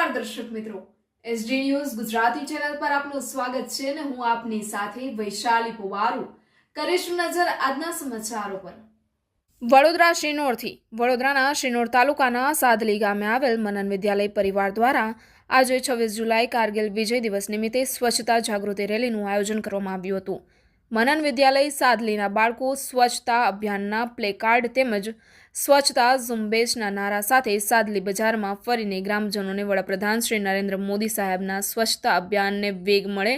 નમસ્કાર દર્શક મિત્રો. એસડી ન્યૂઝ ગુજરાતી ચેનલ પર આપનું સ્વાગત છે અને હું આપની સાથે વૈશાલી પુવારુ. કરીશું નજર આજના સમાચારો પર. વડોદરા શિનોરથી, વડોદરાના શિનોર તાલુકાના સાદલી ગામે આવેલ મનન વિદ્યાલય પરિવાર દ્વારા આજે છવ્વીસ જુલાઈ કારગિલ વિજય દિવસ નિમિત્તે સ્વચ્છતા જાગૃતિ રેલીનું આયોજન કરવામાં આવ્યું હતું. મનન વિદ્યાલય સાદલીના બાળકો સ્વચ્છતા અભિયાનના પ્લેકાર્ડ તેમજ સ્વચ્છતા, ઝુંબેશના નારા સાથે સાદલી બજારમાં ફરીને ગ્રામજનોને વડાપ્રધાન શ્રી નરેન્દ્ર મોદી સાહેબના સ્વચ્છતા અભિયાનને વેગ મળે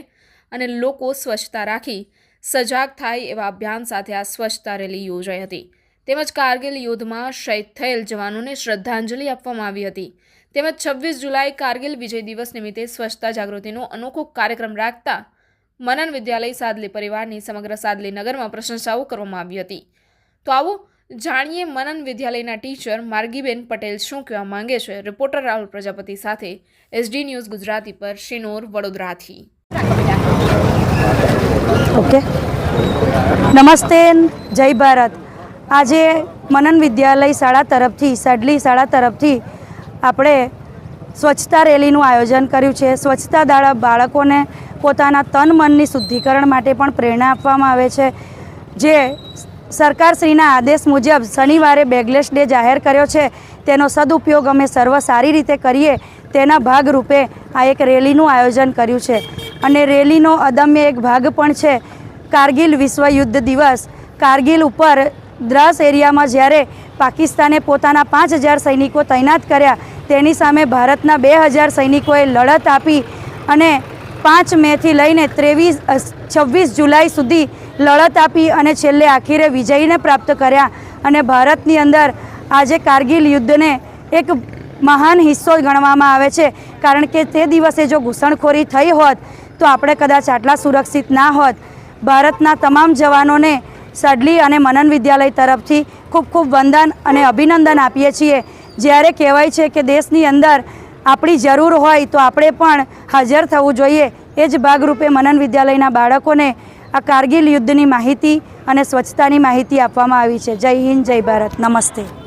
અને લોકો સ્વચ્છતા રાખી સજાગ થાય એવા અભિયાન સાથે આ સ્વચ્છતા રેલી યોજાઈ હતી. તેમજ કારગિલ યુદ્ધમાં શહીદ થયેલ જવાનોને શ્રદ્ધાંજલિ આપવામાં આવી હતી. તેમજ છવ્વીસ જુલાઈ કારગિલ વિજય દિવસ નિમિત્તે સ્વચ્છતા જાગૃતિનો અનોખો કાર્યક્રમ રાખતા મનન વિદ્યાલય સાદલી પરિવારની સમગ્ર સાદલી નગરમાં પ્રશંસાઓ કરવામાં આવી હતી. તો આવો જાણીએ મનન વિદ્યાલયના ટીચર માર્ગીબેન પટેલ શું કહેવા માંગે છે? રિપોર્ટર રાહુલ પ્રજાપતિ સાથે એસડી ન્યૂઝ ગુજરાતી પર શિનોર વડોદરાથી. ઓકે. નમસ્તે, જય ભારત. આજે મનન વિદ્યાલય શાળા તરફથી, સડલી શાળા તરફથી આપણે સ્વચ્છતા રેલીનું આયોજન કર્યું છે. સ્વચ્છતા દાડા બાળકોને પોતાના તન મનની શુદ્ધિકરણ માટે પણ પ્રેરણા આપવામાં આવે છે. જે સરકારશ્રીના આદેશ મુજબ શનિવારે બેગલેસ ડે જાહેર કર્યો છે. તેનો સદુપયોગ અમે સર્વ સારી રીતે કરીએ તેના ભાગરૂપે આ એક રેલીનું આયોજન કર્યું છે. અને રેલીનો અદમ્ય એક ભાગ પણ છે. કારગિલ વિશ્વ યુદ્ધ દિવસ. કારગિલ ઉપર દ્રાસ એરિયામાં જ્યારે પાકિસ્તાને પોતાના પાંચ હજાર સૈનિકો તૈનાત કર્યા, તેની સામે ભારતના બે હજાર સૈનિકોએ લડત આપી અને પાંચ મેથી લઈને ત્રેવીસ, છવ્વીસ જુલાઈ સુધી લડત આપી અને છેલ્લે આખીરે વિજયને પ્રાપ્ત કર્યા અને ભારતની અંદર આજે કારગિલ યુદ્ધને એક મહાન હિસ્સો ગણવામાં આવે છે. કારણ કે તે દિવસે જો ઘૂસણખોરી થઈ હોત, તો આપણે કદાચ આટલા સુરક્ષિત ના હોત. ભારતના તમામ જવાનોને સડલી અને મનન વિદ્યાલય તરફથી ખૂબ ખૂબ વંદન અને અભિનંદન આપીએ છીએ. જ્યારે કહેવાય છે કે દેશની અંદર આપણી જરૂર હોય તો આપણે પણ હાજર થવું જોઈએ. એ જ ભાગરૂપે મનન વિદ્યાલયના બાળકોને આ કારગિલ યુદ્ધની માહિતી અને સ્વચ્છતાની માહિતી આપવામાં આવી છે. જય હિન્દ, જય ભારત. નમસ્તે.